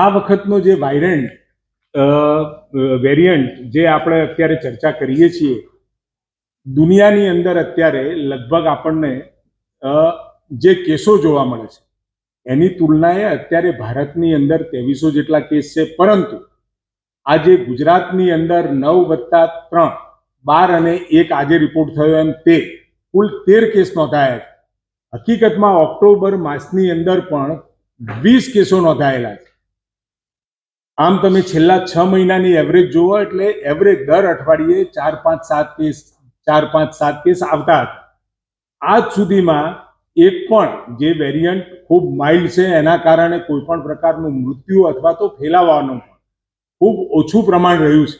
આ વખતનો જે વાયરન્ટ વેરિયન્ટ જે આપણે અત્યારે ચર્ચા કરીએ છીએ, દુનિયાની અંદર અત્યારે લગભગ આપણને જે કેસો જોવા મળે છે, એની તુલનાએ અત્યારે ભારતની અંદર ત્રેવીસો જેટલા કેસ છે, પરંતુ આજે ગુજરાતની અંદર નવ વત્તા ત્રણ, બાર અને એક આજે રિપોર્ટ થયો એમ તેર કુલ તેર કેસ નોંધાયા છે. હકીકતમાં ઓક્ટોબર માસની અંદર પણ વીસ કેસો નોંધાયેલા છે. આમ તમે છેલ્લા છ મહિનાની એવરેજ જુઓ એટલે એવરેજ દર અઠવાડિયે ચાર પાંચ સાત કેસ, ચાર પાંચ સાત કેસ આવતા હતા. આજ સુધીમાં એક પણ જે વેરિયન્ટ ખૂબ માઇલ્ડ છે, એના કારણે કોઈ પણ પ્રકારનું મૃત્યુ અથવા તો ફેલાવાનું ખૂબ ઓછું પ્રમાણ રહ્યું છે.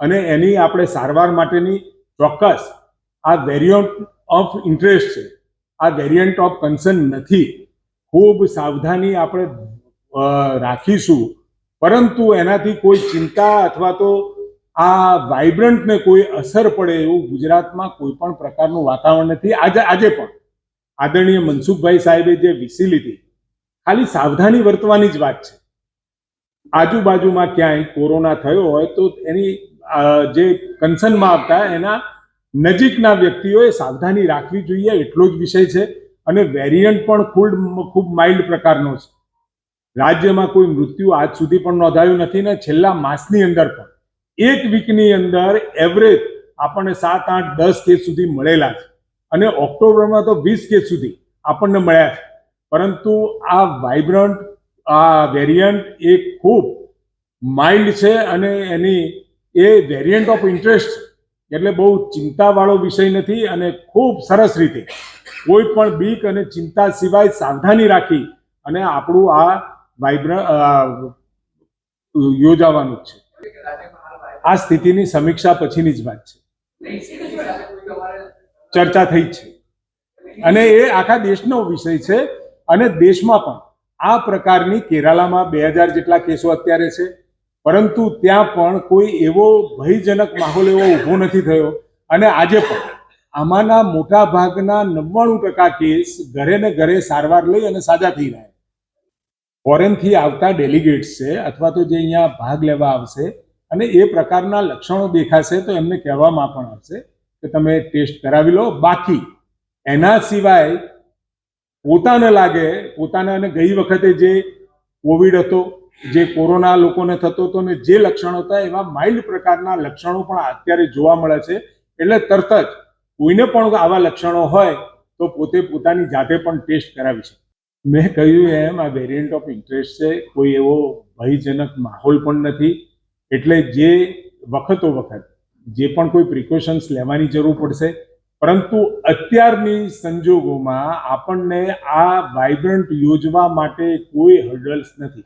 અને એની આપણે સારવાર માટેની ચોક્કસ આ વેરિયન્ટ ઓફ ઇન્ટરેસ્ટ છે. આ વેરિયન્ટ ઓફ કન્સર્ન નથી. ખૂબ સાવધાની આપણે રાખીશું. પરંતુ એનાથી કોઈ ચિંતા અથવા તો આ વાઇબ્રન્ટને કોઈ અસર પડે એવું ગુજરાતમાં કોઈ પણ પ્રકારનું વાતાવરણ નથી. આજે આજે પણ આદરણીય મનસુખભાઈ સાહેબે જે વીસી લીધી, ખાલી સાવધાની વર્તવાની જ વાત છે. આજુબાજુમાં ક્યાંય કોરોના થયો હોય તો એની જે કન્સર્નમાં આવતા એના નજીકના વ્યક્તિઓએ સાવધાની રાખવી જોઈએ, એટલો જ વિષય છે. અને વેરિયન્ટ પણ ખૂબ ખૂબ માઇલ્ડ પ્રકારનો છે. રાજ્યમાં કોઈ મૃત્યુ આજ સુધી પણ નોંધાયું નથી ને છેલ્લા માસની અંદર પણ. એક વીકની અંદર એવરેજ આપણને સાત, આઠ, દસ કેસ સુધી મળેલા છે. અને ઓક્ટોબરમાં તો વીસ કેસ સુધી આપણને મળ્યા છે. પરંતુ આ વાઇબ્રન્ટ આ વેરિયન્ટ એ ખૂબ માઇલ્ડ છે અને એની, એ વેરિયન્ટ ઓફ ઇન્ટરેસ્ટ એટલે બહુ ચિંતાવાળો વિષય નથી અને ખૂબ સરસ રીતે કોઈ પણ બીક અને ચિંતા સિવાય સાવધાની રાખી અને આપણું આ વાઇબ્ર યોજાવાનું જ છે. આ સ્થિતિની સમીક્ષા પછીની જ વાત છે. ચર્ચા થઈ છે. અને એ આખા દેશનો વિષય છે અને દેશમાં પણ. આ પ્રકારની કેરાલામાં બે હજાર જેટલા કેસો અત્યારે છે. પરંતુ ત્યાં પણ કોઈ એવો ભયજનક માહોલ એવો ઊભો નથી થયો. અને આજે પણ આમાંના મોટા ભાગના નવ્વાણું ટકા કેસ ઘરે ને ઘરે સારવાર લઈ અને સાજા થઈ રહ્યા ફોરેનથી આવતા ડેલિગેટ્સ છે અથવા તો જે અહીંયા ભાગ લેવા આવશે અને એ પ્રકારના લક્ષણો દેખાશે તો એમને કહેવામાં પણ આવશે કે તમે ટેસ્ટ કરાવી લો. બાકી એના સિવાય પોતાને લાગે, પોતાને અને ગઈ વખતે જે કોવિડ હતો, જે કોરોના લોકોને થતો હતો ને જે લક્ષણો હતા એવા માઇલ્ડ પ્રકારના લક્ષણો પણ અત્યારે જોવા મળે છે. એટલે તરત જ કોઈને પણ આવા લક્ષણો હોય તો પોતે પોતાની જાતે પણ ટેસ્ટ કરાવી શકે. મેં કહ્યું એમ, આ વેરિયન્ટ ઓફ ઇન્ટરેસ્ટ છે, કોઈ એવો ભયજનક માહોલ પણ નથી. એટલે જે વખતો વખત, જે પણ કોઈ પ્રિકોશન્સ લેવાની જરૂર પડશે. પરંતુ અત્યારની સંજોગોમાં આપણને આ વાઇબ્રન્ટ યોજવા માટે કોઈ હર્ડલ્સ નથી.